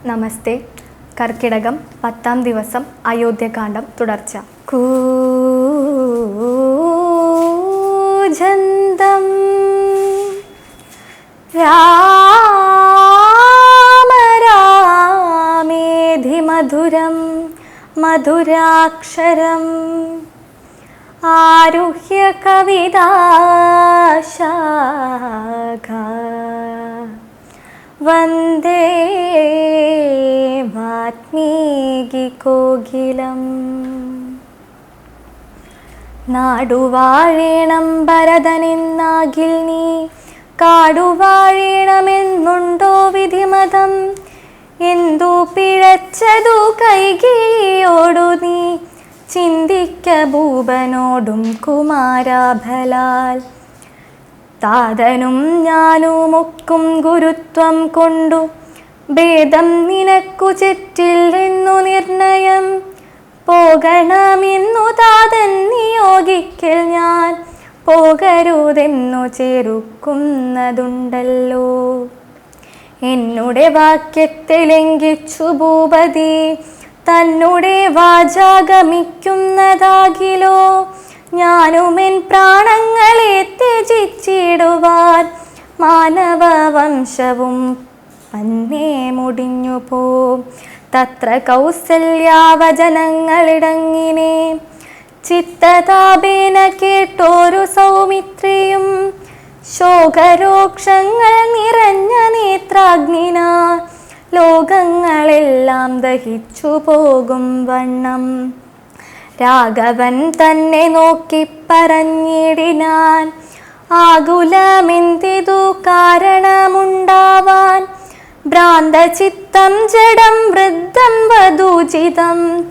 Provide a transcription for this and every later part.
നമസ്തേ. കർക്കിടകം പത്താം ദിവസം അയോധ്യകാന്ഡം തുടർച്ച. കൂജന്തം രാമരാമേധി മധുരം മധുരാക്ഷരം ആരുഹ്യ കവിതാശാഖ വന്ദേ മാത്മീകി കോകിലം. നാടുവാഴേണം ഭരതനെന്നാകിൽ നീ കാടുവാഴേണമെന്നുണ്ടോ വിധിമതം? എന്തു പിഴച്ചതു കൈകിയോടു നീ? ചിന്തിക്ക ഭൂപനോടും കുമാരാഭലാൽ. താതനും ഞാനുമൊക്കും ഗുരുത്വം കൊണ്ടു. ഭേദം നിനക്കു ചെറ്റില്ലെന്നു നിർണയം. പോകണമെന്നു താതൻ നിയോഗിക്കൽ ഞാൻ. പോകരുതെന്നു ചെറുക്കുന്നതുണ്ടല്ലോ. എന്നുടെ വാക്യത്തെ ലംഘിച്ചു ഭൂപതി. തന്നുടെ വാചാഗമിക്കുന്നതാകിലോ. ഞാനുമെൻ പ്രാണങ്ങളെ ത്യജിച്ചിടുവാൻ മാനവ വംശവും പന്നേ മുടിഞ്ഞു പോം തത്ര കൗസല്യാവചനങ്ങളിടങ്ങിനെ ചിത്തതാപേന കേട്ടോരു സൗമിത്രിയും ശോകരോക്ഷങ്ങൾ നിറഞ്ഞ നേത്രാഗ്നിന ലോകങ്ങളെല്ലാം ദഹിച്ചു പോകും വണ്ണം. രാഘവൻ തന്നെ നോക്കി പറഞ്ഞിടിനാൻ. ആകുലമെന്തിതു കാരണമുണ്ടാവാൻ? ഭ്രാന്തചിത്തം ജഡം വൃദ്ധം വധൂചിതം.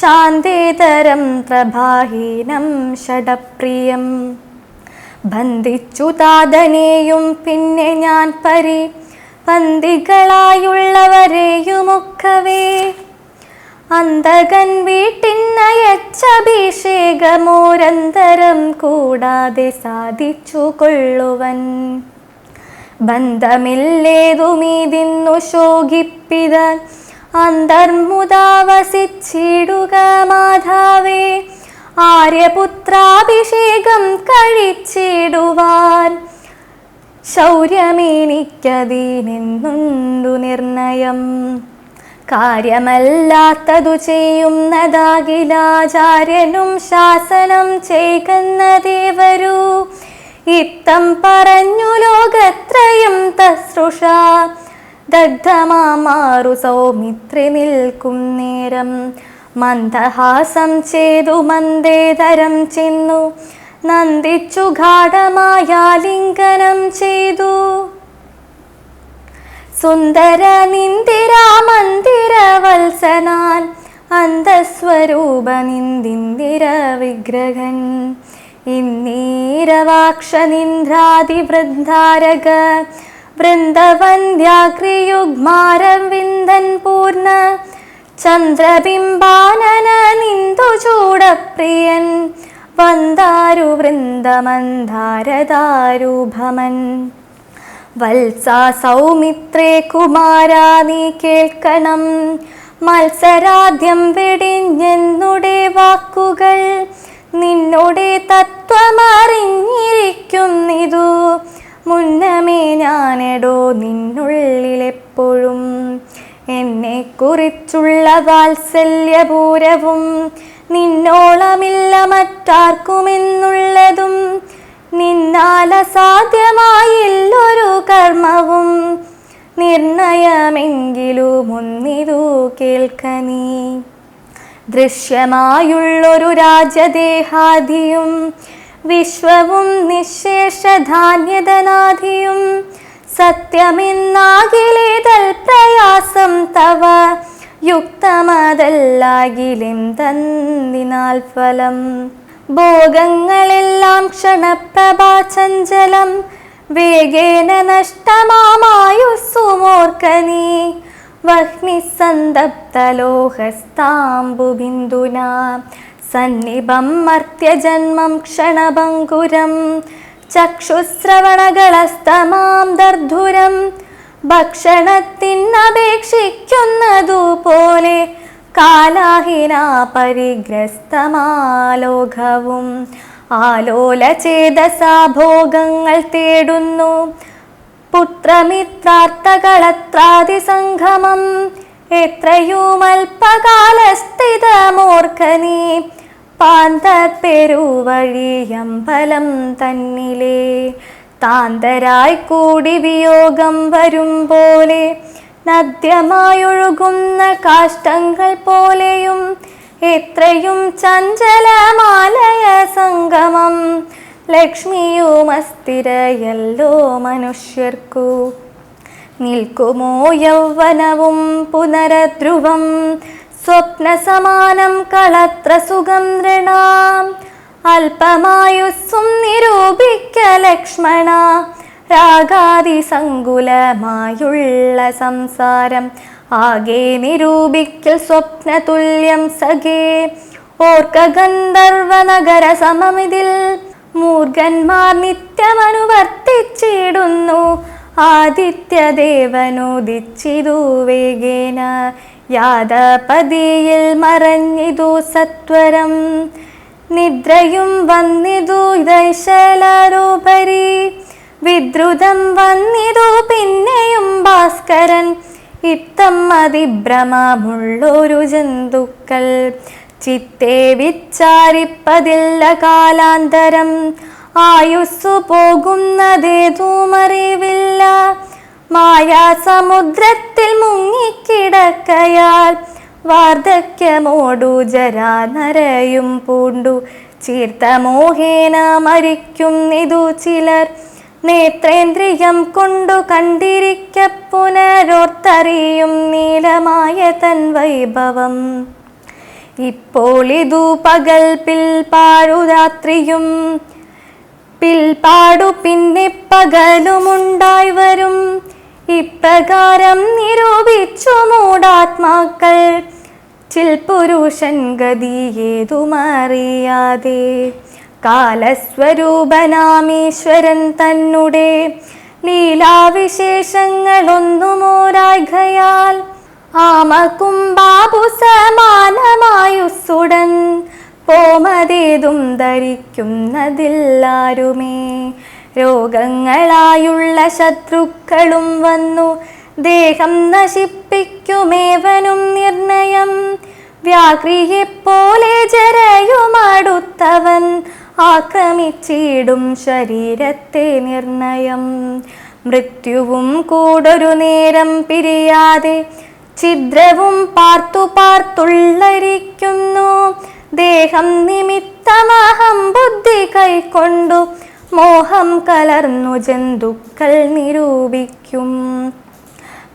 ശാന്തേതരം പ്രഭാഹീനം ഷഡപ്രിയം. ബന്ധിച്ചു താതനെയും പിന്നെ ഞാൻ പരി. പന്തികളായുള്ളവരെയുമൊക്കവേ അന്തകൻ വീട്ടിന്നയച്ചഭിഷേകമോരന്തരം കൂടാതെ സാധിച്ചു കൊള്ളുവൻ ബന്ധമില്ലേതുമീതിന്നു ശോകിപ്പിതാൻ അന്തർമുദാവസിച്ചിടുക മാധാവേ ആര്യപുത്രാഭിഷേകം കഴിച്ചിടുവാൻ. ശൗര്യമെനിക്കതീനെന്നുണ്ടു നിർണയം. കാര്യമല്ലാത്തതു ചെയ്യുന്നതാകിലാചാര്യനും ശാസനം ചെയ്യുന്ന ദേവരു. ഇത്തം പറഞ്ഞു ലോകത്രയും തസൃഷ ദഗ്ധമാമാറു സൗമിത്രി നിൽക്കും നേരം. മന്ദഹാസം ചെയ്തു മന്ദേതരം ചെന്നു. നന്ദിച്ചു ഗാഠമായാലിംഗനം ചെയ്തു. സുന്ദര നിന്ദിര മന്ദിര വത്സനാൻ അന്തസ്വരൂപ നിന്ദിന്ദിര വിഗ്രഹൻ. ഇന്നീരവാക്ഷ നിന്ദ്രാതി വൃദ്ധാരക വൃന്ദവന്ധ്യാഗ്രിയുഗ്മാരവിന്ദൻ പൂർണ ചന്ദ്രബിംബാനന നിന്ദു ചൂടപ്രിയൻ വന്ദാരു വൃന്ദമന്ധാരദാരൂഭമൻ വത്സ സൗമിത്രേ കുമാരാ നീ കേൾക്കണം. മത്സരാദ്യം വെടിഞ്ഞെന്നുടെ വാക്കുകൾ നിന്നോടെ തത്വമറിഞ്ഞിരിക്കുന്നിതു. മുന്നമേ ഞാനെടോ നിന്നുള്ളിലെപ്പോഴും. എന്നെ കുറിച്ചുള്ള വാത്സല്യപൂരവും നിന്നോളമില്ല മറ്റാർക്കുമെന്നുള്ളതും നിന്നാൽ അസാധ്യമായില്ലൊരു കർമ്മവും നിർണയമെങ്കിലും ഒന്നിതു കേൾക്ക നീ ദൃശ്യമായുള്ളൊരു രാജദേഹാദിയും വിശ്വവും നിശേഷധാന്യതനാദിയും സത്യമെന്നാകിലേതൽ പ്രയാസം തവ യുക്തമതല്ലാകിലെന്തന്തിനാൽ ഫലം ഭോഗങ്ങളെല്ലാം ക്ഷണപ്രഭാചഞ്ചലം വേഗേന നഷ്ടമാമായുസ്സുമോർക്ക നീ വഹ്നിസന്തപ്തലോഹസ്താംബുബിന്ദുന. സന്നിഭം മർത്യജന്മം ക്ഷണഭങ്കുരം. ചക്ഷുശ്രവണകളസ്തമാം ദർധുരം. ഭക്ഷണത്തിനപേക്ഷിക്കുന്നതുപോലെ കാലാഹിന പരിഗ്രസ്തമാലോകവും. ആലോല ചേതസാഭോഗങ്ങൾ തേടുന്നു. പുത്രമിത്രാർത്ഥകളത്രാതിസംഗമം. എത്രയും അല്പകാലസ്ഥിതമോർക്കനീ. പാന്തപ്പെരുവഴിയമ്പലം തന്നിലേ. താന്തരായി കൂടി വിയോഗം വരും പോലെ നദ്യമായൊഴുകുന്ന കാഷ്ടങ്ങൾ പോലെയും എത്രയും ചഞ്ചലമാലയ സംഗമം. ലക്ഷ്മിയുമസ്ഥിരയല്ലോ മനുഷ്യർക്കു. നിൽക്കുമോ യൗവനവും പുനരധ്രുവം. സ്വപ്നസമാനം കളത്ര സുഖം നൃണാം അല്പമായുസ്സും നിരൂപിക്ക ലക്ഷ്മണ. രാഗാതി സങ്കുലമായുള്ള സംസാരം. ആകെ നിരൂപിക്കൽ സ്വപ്നതുല്യം സഖേ. ഓർക്ക ഗന്ധർവ നഗര സമമിതിൽ മൂർഖന്മാർ നിത്യമനുവർത്തിച്ചിടുന്നു. ആദിത്യദേവനുദിച്ചിതു വേഗേന. യാദപതിയിൽ മറഞ്ഞിതു സത്വരം. നിദ്രയും വന്നിതു ദൈശലരോപരി വിദ്രുതം വന്നിതു പിന്നെയും ഭാസ്കരൻ. ഇത്തം അതിഭ്രമമുള്ളൊരു ജന്തുക്കൾ. ചിത്തെ വിച്ചാരിപ്പതില്ല കാലാന്തരം. ആയുസ്സു പോകുന്നതേതുമറിവില്ല മായാസമുദ്രത്തിൽ മുങ്ങിക്കിടക്കയാൽ വാർദ്ധക്യമോടു ജരാ നരയും പൂണ്ടു. ചീർത്ത മോഹേന മരിക്കുന്നിതു ചിലർ. നേത്രേന്ദ്രിയം കൊണ്ടു കണ്ടിരിക്ക പുനരോർത്തറിയും നീലമായ തൻ വൈഭവം. ഇപ്പോൾ ഇതു പകൽ പിൽപ്പാടു രാത്രിയും പിൽപ്പാടു പിന്നെ പകലുമുണ്ടായി വരും. ഇപ്രകാരം നിരൂപിച്ചു മൂടാത്മാക്കൾ ചിൽപുരുഷൻ ഗതിയേതുമറിയാതെ കാലസ്വരൂപനാമീശ്വരൻ തന്നെ ലീലാവിശേഷങ്ങളൊന്നുമോരാഘയാൽ ആമക്കും ബാബു സമാനമായുസുടൻ പോമതേതും ധരിക്കുന്നതില്ലാരുമേ. രോഗങ്ങളായുള്ള ശത്രുക്കളും വന്നു. ദേഹം നശിപ്പിക്കുമേവനും നിർണയം. വ്യാഗ്രിയെപ്പോലെ ജരയുമടുത്തവൻ. ആക്രമിച്ചിടും ശരീരത്തെ നിർണയം. മൃത്യുവും കൂടൊരു നേരം പിരിയാതെ ഛിദ്രവും പാർത്തു പാർത്തുള്ളരിക്കുന്നു. ദേഹം നിമിത്തമഹം ബുദ്ധി കൈക്കൊണ്ടു മോഹം കലർന്നു ജന്തുക്കൾ നിരൂപിക്കും.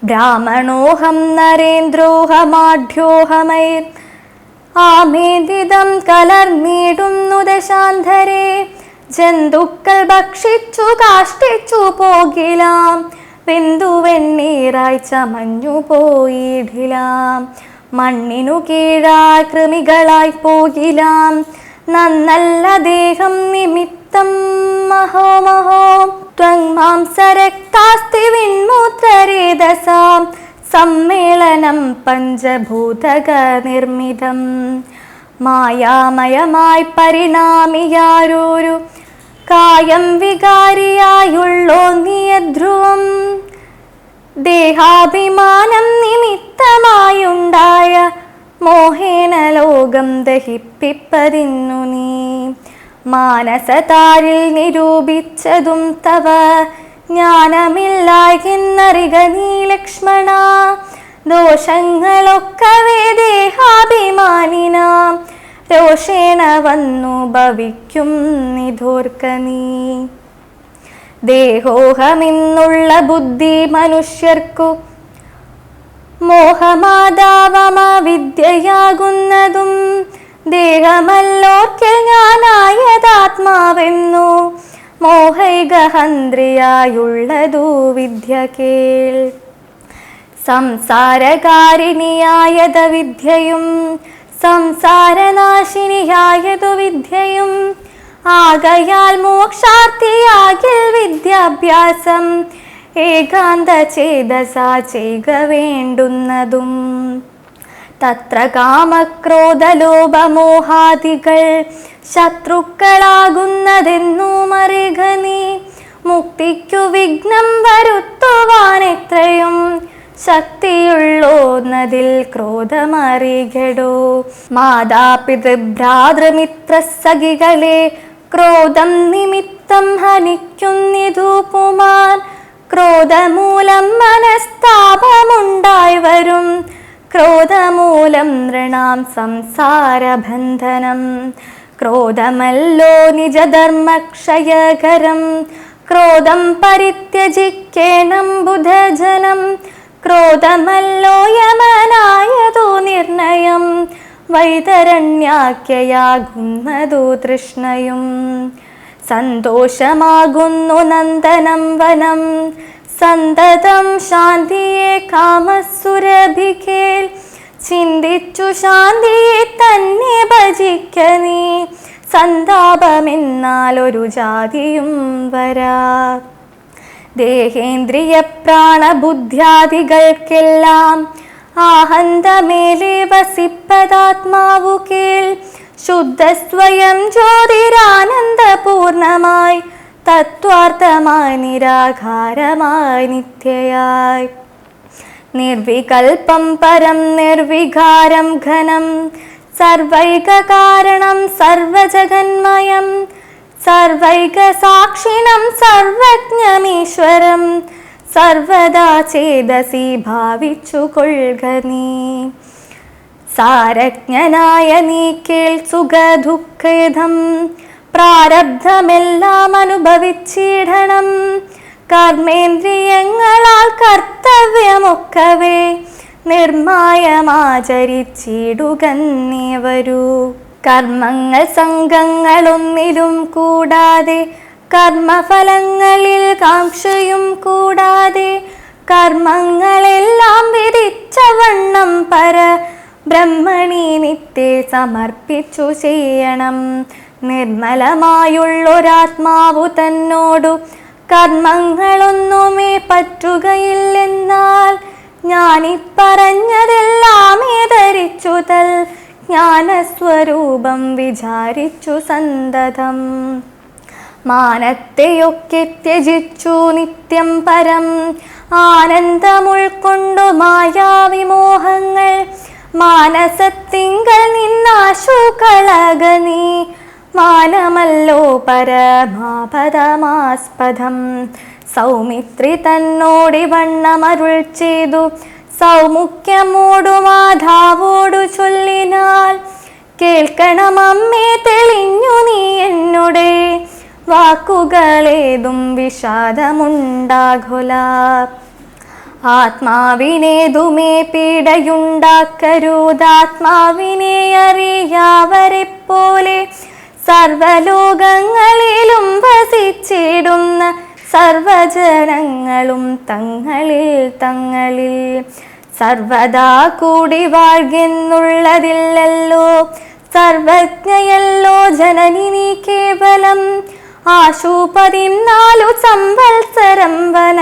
ബ്രാഹ്മണോഹം നരേന്ദ്രോഹമാഢ്യോഹമൈർ ആമേദിതം കലർന്നിടുന്നു ദശാന്തരെ ജന്തുക്കൾ ഭക്ഷിച്ചു കാഷ്ടിച്ചു പോകിലാം. വെന്തു വെണ്ണീറായി ചമഞ്ഞു പോയിടിലാം. മണ്ണിനു കീഴായി കൃമികളായി പോകിലാം. നന്നല്ല ദേഹം നിമിത്തം. മഹോ മഹോ. ത്വങ്മാംസരക്താസ്തി വിൺമൂത്രരേതസാം. സമ്മേളനം പഞ്ചഭൂതക നിർമ്മിതം. മായാമയമായി പരിണാമിയാരൊരു കായം വികാരിയായുള്ളോ നിയധ്രുവം ദേഹാഭിമാനം നിമിത്തമായുണ്ടായ മോഹേന ലോകം ദഹിപ്പിപ്പതിന്നു നീ. മാനസതാരിൽ നിരൂപിച്ചതും തവ ജ്ഞാനമില്ലായെന്നറിക നീ ലക്ഷ്മണ ദോഷങ്ങളൊക്കവേ ദേഹാഭിമാനിന. രോഷേണ വന്നു ഭവിക്കും നിധോർക്ക നീ. ദേഹോഹമെന്നുള്ള ബുദ്ധി മനുഷ്യർക്കു മോഹമാതാവമ വിദ്യയാകുന്നതും ദേഹമല്ലോർക്കിൽ ഞാനായതാത്മാവെന്നു മോഹൈകഹന്ത്രിയായുള്ളതു വിദ്യ കേൾ സംസാരകാരിണിയായത വിദ്യയും സംസാരനാശിനിയായതു വിദ്യയും ആകയാൽ മോക്ഷാർത്ഥിയാകിൽ വിദ്യാഭ്യാസം ഏകാന്ത ചേതസ ചെയ്യുക വേണ്ടുന്നതും. തത്ര കാമക്രോധലോഭമോഹാദികൾ ശത്രുക്കളാകുന്നതെന്നു മറിക മുക്തിക്കു വിഘ്നം വരുത്തുവാൻ എത്രയും ശക്തിയുള്ളോന്നതിൽ ക്രോധമറികടോ. മാതാപിതൃഭ്രാതൃമിത്ര സഖികളെ ക്രോധം നിമിത്തം ഹനിക്കുന്നിതു പുമാൻ ക്രോധമൂലം മനസ്താപമുണ്ടായി വരും. ക്രോധമൂലം നൃണാം സംസാരബന്ധനം. ക്രോധമല്ലോ നിജധർമ്മക്ഷയകരം. ക്രോധം പരിത്യജിക്കേണം ബുധജനം. ക്രോധമല്ലോ യമനായതു നിർണയം. വൈതരണ്യാഖ്യയാകുന്നതു തൃഷ്ണയും. സന്തോഷമാകുന്നു നന്ദനം വനം. സന്തതം ശാന്തിയെ കാമസുരഭികേൽ. ചിന്തിച്ചു ശാന്തിയെ തന്നെ ഭജിക്ക നീ. സന്താപമെന്നാൽ ഒരു ജാതിയും വരാ. ദേഹേന്ദ്രിയ പ്രാണബുദ്ധ്യാദികൾക്കെല്ലാം ആഹന്തമേലെ വസിപ്പതാത്മാവു കേൾ. ശുദ്ധ സ്വയം ജ്യോതിരാനന്ദപൂർണമായി തത്വാർത്ഥമായി നിരാകാരമായി നിത്യയായി. നിർവികൽപം പരം നിർവികാരം ഘനം. സർവൈക കാരണം സർവജഗന്മയം. സർവൈക സാക്ഷിണം സർവജ്ഞമീശ്വരം സർവദാ ചേതസി ഭാവിച്ചു കൊള്ളുക നീ. സാരജ്ഞനായ നീ കേൾ സുഖദുഃഖേദം പ്രാരബ്ധമെല്ലാം അനുഭവിച്ചിടണം. കർമ്മേന്ദ്രിയങ്ങളാൽ കർത്തവ്യമൊക്കവേ നിർമായമാചരിച്ചിടുക നീ വരൂ കർമ്മങ്ങൾ സംഘങ്ങളൊന്നിലും കൂടാതെ കർമ്മഫലങ്ങളിൽ കാക്ഷയും കൂടാതെ കർമ്മങ്ങളെല്ലാം വിധിച്ചവണ്ണം പര ബ്രഹ്മണി നിത്തെ സമർപ്പിച്ചു ചെയ്യണം. നിർമ്മലമായുള്ളൊരാത്മാവു തന്നോടു കർമ്മങ്ങളൊന്നുമേ പറ്റുകയില്ലെന്നാൽ ഞാനിപ്പറഞ്ഞതെല്ലാമേ ധരിച്ചു തൽ ജ്ഞാനസ്വരൂപം വിചാരിച്ചു സന്തതം. മാനത്തെയൊക്കെ ത്യജിച്ചു നിത്യം പരം ആനന്ദമുൾക്കൊണ്ടു മായാവിമോഹങ്ങൾ മാനസത്തിങ്കൽ നിന്നാശു കളക നീ മാനമല്ലോ പരമാപദമാസ്പദം. സൗമിത്രി തന്നോടി വണ്ണമരുൾ ചെയ്തു. സൗമുഖ്യമോടു മാധാവോടു ചൊല്ലിനാൽ കേൾക്കണം അമ്മേ തെളിഞ്ഞു നീ എന്നുടെ. വാക്കുകളേതും വിഷാദമുണ്ടാകുല. ആത്മാവിനേതുമേ പീഡയുണ്ടാക്കരുതാത്മാവിനെ അറിയാവരെ പോലെ സർവലോകങ്ങളിലും വസിച്ചിടുന്ന സർവജനങ്ങളും തങ്ങളിൽ തങ്ങളിൽ. സർവദാ കൂടി വാഴ്കെന്നുള്ളതില്ലല്ലോ സർവജ്ഞയല്ലോ ജനനി നീ കേവലം. ആശു പതിനാലു സംവത്സരം വന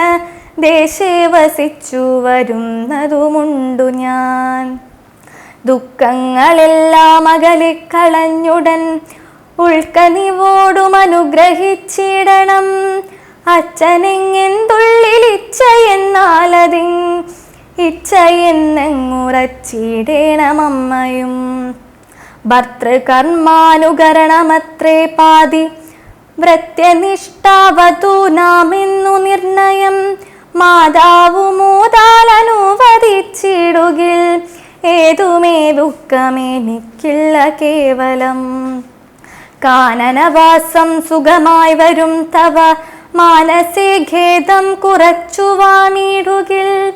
ദേശേ വസിച്ചു വരുന്നതുമുണ്ടു ഞാൻ. ദുഃഖങ്ങളെല്ലാം അകലിക്കളഞ്ഞുടൻ ഉൾക്കനിവോടും അനുഗ്രഹിച്ചിടണം അച്ഛനെങ്ങെന്തുള്ളിൽ ഭർത്തൃകർമാനുകരണമത്രേ പാതി. വൃത്യനിഷ്ഠാവതു നാമെന്നു നിർണയം. മാതാവു മൂതാലനുവദിച്ചിടുകിൽ ഏതുമേ ദുഃഖമേനിക്കില്ല കേവലം. കാനനവാസം സുഖമായി വരും തവ. മാനസേ ഖേദം കുറച്ചു വാണിടുകിൽ.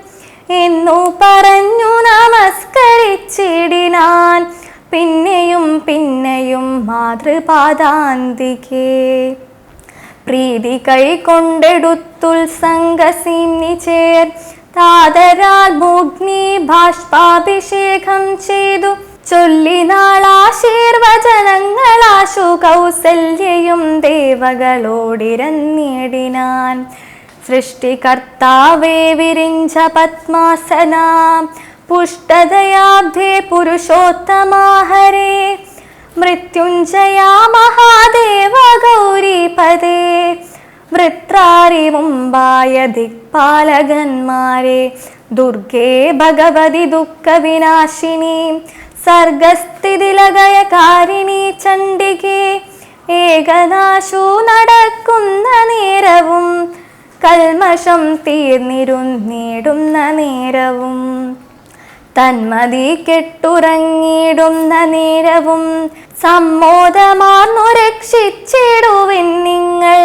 എന്നു പറഞ്ഞു നമസ്കരിച്ചിടിനാൻ. പിന്നെയും പിന്നെയും മാതൃപാദാന്തികേ. പ്രീതി കൈകൊണ്ടെടുത്തുത്സംഗസിന്നി ചേർ. താതരാൽ ഭൂഗ്നി ബാഷ്പാഭിഷേകം ചെയ്തു. ചൊല്ലിനാളാശീർവചനങ്ങളാശു കൗസല്യയും ദേവകളോടിരന്നിടിനാൻ. സൃഷ്ടികർത്താവേ വിരിഞ്ച പത്മാസന. പുഷ്ടതയാബ്ധേ പുരുഷോത്തമാഹരേ. മൃത്യുഞ്ജയാ മഹാദേവ ഗൗരീപദേ വൃത്രാരി മുമ്പായ ദിക്പാലകന്മാരെ. ദുർഗേ ഭഗവതി ദുഃഖവിനാശിനി. സർഗസ്ഥിതിലകയകാരിണി ചണ്ഡികേ ഏകനാശു നടക്കുന്ന നേരവും കൽമഷം തീർന്നിരുന്നിടുന്ന നേരവും. തന്മതി കെട്ടുറങ്ങിയിടുന്ന നേരവും സമ്മോദമാർന്നു രക്ഷിച്ചിടുവിൻ നിങ്ങൾ.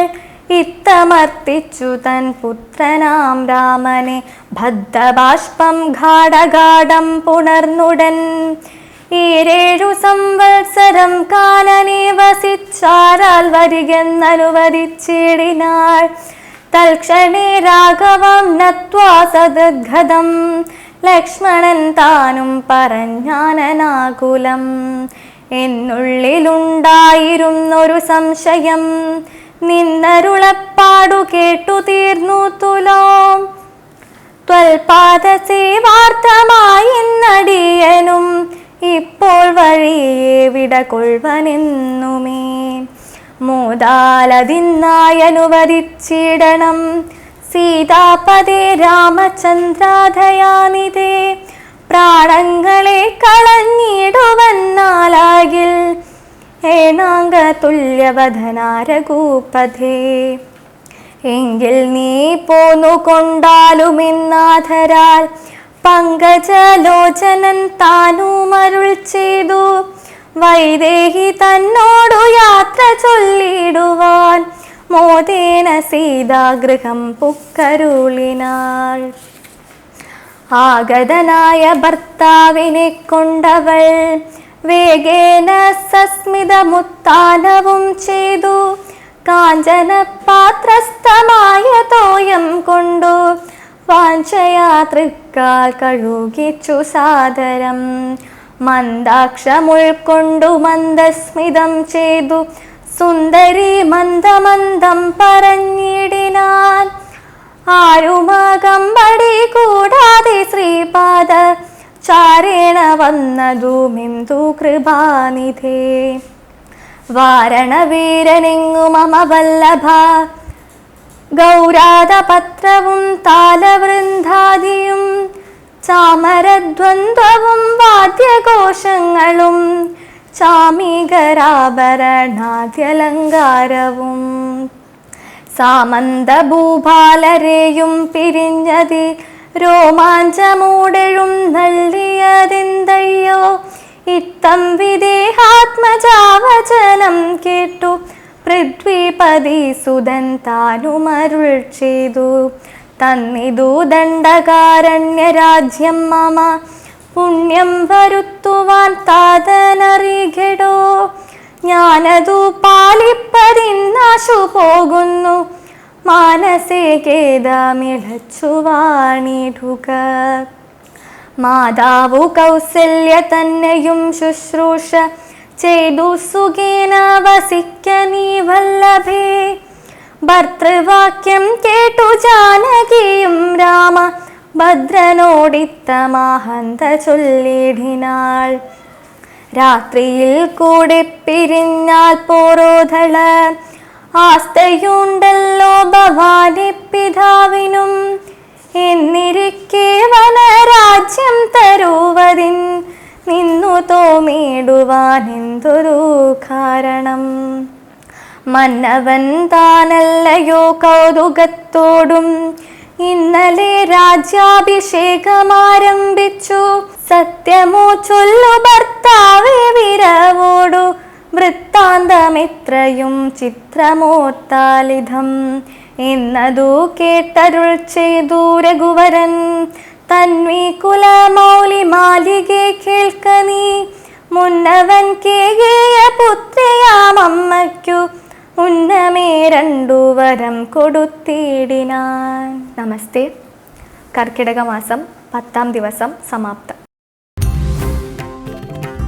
ഇത്തമർത്തിച്ചു തൻ പുത്രനാം രാമനെ ഭദ്രബാഷ്പം ഗാഠഗാഠം പുണർന്നുടൻ. ഈരേഴു സംവത്സരം കാനനെ വസിച്ചാരാൽ വരികെന്നനുവദിച്ചിടിനാൾ. തൽക്ഷണേ രാഘവം നത്വാ സദദ്ഗതം. ലക്ഷ്മണൻ താനും പറഞ്ഞാനനാകുലം. എന്നുള്ളിലുണ്ടായിരുന്നൊരു സംശയം. നിന്നരുളപ്പാടു കേട്ടു തീർന്നു തുലോം. ത്വൽപാദസേവാർത്ഥമായി നടിയനും ഇപ്പോൾ വഴിയെ വിട കൊഴുവനെന്നുമേ മോദാലതിന്നായി അനുവദിച്ചിടണം സീതാപദേ രാമചന്ദ്രാധയാനിതേ പ്രാണങ്ങളെ കളഞ്ഞിടുവന്നാലാകിൽ. ഏണാങ്ക എങ്കിൽ നീ പോന്നു കൊണ്ടാലുമെന്നാഥരാൽ പങ്കജലോചനൻ താനുമരുൾ ചെയ്തു. വൈദേഹി തന്നോടു യാത്ര ചൊല്ലിടുവാൻ മോദേന സീതാഗൃഹം പുക്കരുളിനാൾ. ആഗതനായ ഭർത്താവിനെ കൊണ്ടവൾ വേഗേന സസ്മിതമുത്താനവും ചെയ്തു. കാഞ്ചന പാത്രസ്ഥമായ തോയം കൊണ്ടു വാഞ്ചയാതൃക്കാൽ കഴുകിച്ചു സാദരം. മന്ദാക്ഷമുൾക്കൊണ്ടു മന്ദസ്മിതം ചെയ്തു. സുന്ദരി മന്ദമന്ദം പറഞ്ഞിടിനാൻ. ആരുമകമ്പടി കൂടാതെ ശ്രീപാദ ചാരേണ വന്നതുമിന്ദു കൃപാനിധേ. വാരണവീരനെങ്ങു മമ വല്ലഭ ഗൗരാതപത്രവും താലവൃന്ദാദിയും ചാമരദ്വന്ദ്വവും വാദ്യഘോഷങ്ങളും ചാമീകരാഭരണാദ്യലങ്കാരവും. സാമന്തഭൂപാലരെയും പിരിഞ്ഞതി രോമാഞ്ചമൂടഴും നൽകിയതിന്തയ്യോ ഇത്തം വിദേഹാത്മജാവചനം കേട്ടു പൃഥ്വിപതി സുതൻ താനുമരുൾ ചെയ്തു. തന്നിതു ദണ്ഡകാരണ്യരാജ്യം മമ. പുണ്യം വരുത്തുവാൻ താതനറികടോ. ഞാനതു പാലിപ്പതിന്നാശു പോകുന്നു. മാനസേ കേതമിളച്ചു വാണിടുക. മാതാവു കൗസല്യ തന്നെയും ശുശ്രൂഷ. ചെയ്തു സുഖേന വസിക്ക നീ വല്ലഭേ. ഭർത്തൃവാക്യം കേട്ടു ജാനകിയും രാമ. ഭദ്രനോടിത്ത മഹന്ത ചൊല്ലിടിനാൾ. രാത്രിയിൽ കൂടെ പിരിഞ്ഞാൽ പോരോധള. ആസ്തയുണ്ടല്ലോ ഭവാനി പിതാവിനും. എന്നിരിക്കെ വനരാജ്യം തരുവതിൻ. നിന്നു തോമേടുവാൻ എന്തൊരു കാരണം? മന്നവൻ താനല്ലയോ കൗതുകത്തോടും. ഇന്നലെ രാജ്യാഭിഷേകമാരംഭിച്ചു. സത്യമോ ചൊല്ലു ഭർത്താവേ വിരവോടു. വൃത്താന്തമിത്രയും ചിത്രമോർത്താലിധം എന്നതു കേട്ടരുൾ ചെയ്തു രഘുവരൻ. തന്വി കുലമൗലി മാലികെ കേൾക്ക നീ. മുന്നവൻ കേകേയ പുത്രിയാമമ്മയ്ക്കു. ഉന്നമേ രണ്ടു വരം കൊടുത്തിടിനാൻ. നമസ്തേ. കർക്കിടക മാസം പത്താം ദിവസം സമാപ്തം.